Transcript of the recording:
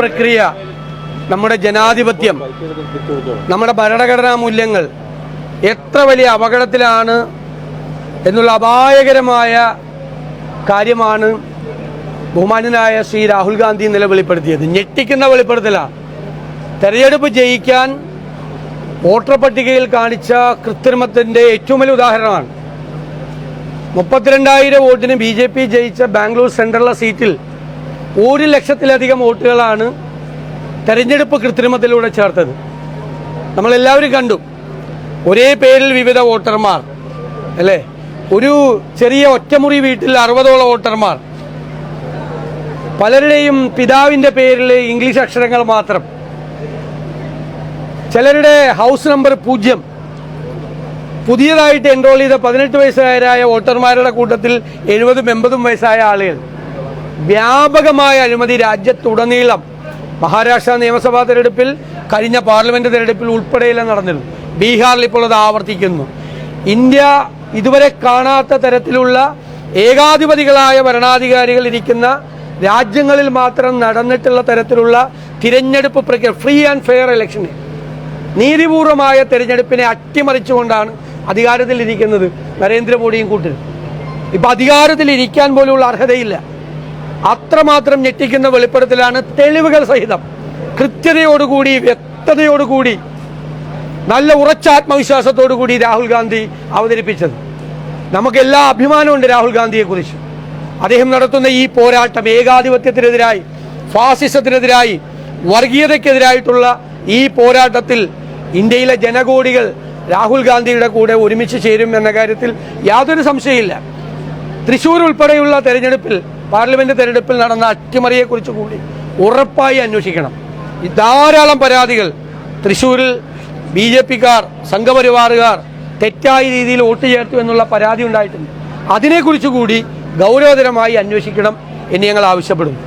പ്രക്രിയ നമ്മുടെ ജനാധിപത്യം നമ്മുടെ ഭരണഘടനാ മൂല്യങ്ങൾ എത്ര വലിയ അപകടത്തിലാണ് എന്നുള്ള അപായകരമായ കാര്യമാണ് ബഹുമാനനായ ശ്രീ രാഹുൽ ഗാന്ധി ഇന്നലെ വെളിപ്പെടുത്തിയത്. ഞെട്ടിക്കുന്ന വെളിപ്പെടുത്തലാണ് തെരഞ്ഞെടുപ്പ് ജയിക്കാൻ വോട്ടർ പട്ടികയിൽ കാണിച്ച കൃത്രിമത്തിന്റെ ഏറ്റവും വലിയ ഉദാഹരണമാണ്. മുപ്പത്തിരണ്ടായിരം വോട്ടിന് ബി ജെ പി ജയിച്ച ബാംഗ്ലൂർ സെൻട്രലിലെ സീറ്റിൽ ഒരു ലക്ഷത്തിലധികം വോട്ടുകളാണ് തെരഞ്ഞെടുപ്പ് കൃത്രിമത്തിലൂടെ ചേർത്തത്. നമ്മളെല്ലാവരും കണ്ടു. ഒരേ പേരിൽ വിവിധ വോട്ടർമാർ അല്ലേ? ഒരു ചെറിയ ഒറ്റമുറി വീട്ടിൽ അറുപതോളം വോട്ടർമാർ. പലരുടെയും പിതാവിന്റെ പേരിൽ ഇംഗ്ലീഷ് അക്ഷരങ്ങൾ മാത്രം. ചിലരുടെ ഹൗസ് നമ്പർ പൂജ്യം. പുതിയതായിട്ട് എൻറോൾ ചെയ്ത പതിനെട്ട് വയസ്സുകാരായ വോട്ടർമാരുടെ കൂട്ടത്തിൽ എഴുപതും എൺപതും വയസ്സായ ആളുകൾ. വ്യാപകമായ അഴിമതി രാജ്യത്തുടനീളം. മഹാരാഷ്ട്ര നിയമസഭാ തെരഞ്ഞെടുപ്പിൽ കഴിഞ്ഞ പാർലമെന്റ് തെരഞ്ഞെടുപ്പിൽ ഉൾപ്പെടെയെല്ലാം നടന്നിരുന്നു ബീഹാറിൽ ഇപ്പോൾ അത് ആവർത്തിക്കുന്നു. ഇന്ത്യ ഇതുവരെ കാണാത്ത തരത്തിലുള്ള ഏകാധിപതികളായ ഭരണാധികാരികൾ ഇരിക്കുന്ന രാജ്യങ്ങളിൽ മാത്രം നടന്നിട്ടുള്ള തരത്തിലുള്ള തിരഞ്ഞെടുപ്പ് പ്രക്രിയ ഫ്രീ ആൻഡ് ഫെയർ ഇലക്ഷന് നീതിപൂർവമായ തിരഞ്ഞെടുപ്പിനെ അട്ടിമറിച്ചുകൊണ്ടാണ് അധികാരത്തിലിരിക്കുന്നത് നരേന്ദ്രമോദിയും കൂട്ടരും. ഇപ്പം അധികാരത്തിൽ ഇരിക്കാൻ പോലുള്ള അർഹതയില്ല. അത്രമാത്രം ഞെട്ടിക്കുന്ന വെളിപ്പെടുത്തലാണ് തെളിവുകൾ സഹിതം. കൃത്യതയോടുകൂടി വ്യക്തതയോടുകൂടി നല്ല ഉറച്ച ആത്മവിശ്വാസത്തോടു കൂടി രാഹുൽ ഗാന്ധി അവതരിപ്പിച്ചത്. നമുക്കെല്ലാ അഭിമാനമുണ്ട് രാഹുൽ ഗാന്ധിയെ കുറിച്ച് അദ്ദേഹം നടത്തുന്ന ഈ പോരാട്ടം ഏകാധിപത്യത്തിനെതിരായി ഫാസിസത്തിനെതിരായി വർഗീയതയ്ക്കെതിരായിട്ടുള്ള ഈ പോരാട്ടത്തിൽ ഇന്ത്യയിലെ ജനകോടികൾ രാഹുൽ ഗാന്ധിയുടെ കൂടെ ഒരുമിച്ച് ചേരും എന്ന കാര്യത്തിൽ യാതൊരു സംശയമില്ല തൃശൂർ ഉൾപ്പെടെയുള്ള തെരഞ്ഞെടുപ്പിൽ പാർലമെന്റ് തെരഞ്ഞെടുപ്പിൽ നടന്ന അട്ടിമറിയെക്കുറിച്ച് കൂടി ഉറപ്പായി അന്വേഷിക്കണം. ഈ ധാരാളം പരാതികൾ. തൃശൂരിൽ ബി ജെ പിക്കാർ സംഘപരിവാറുകാർ തെറ്റായ രീതിയിൽ വോട്ട് ചേർത്തു എന്നുള്ള പരാതി ഉണ്ടായിട്ടുണ്ട്. അതിനെക്കുറിച്ച് കൂടി ഗൗരവതരമായി അന്വേഷിക്കണം എന്ന് ഞങ്ങൾ ആവശ്യപ്പെടുന്നു.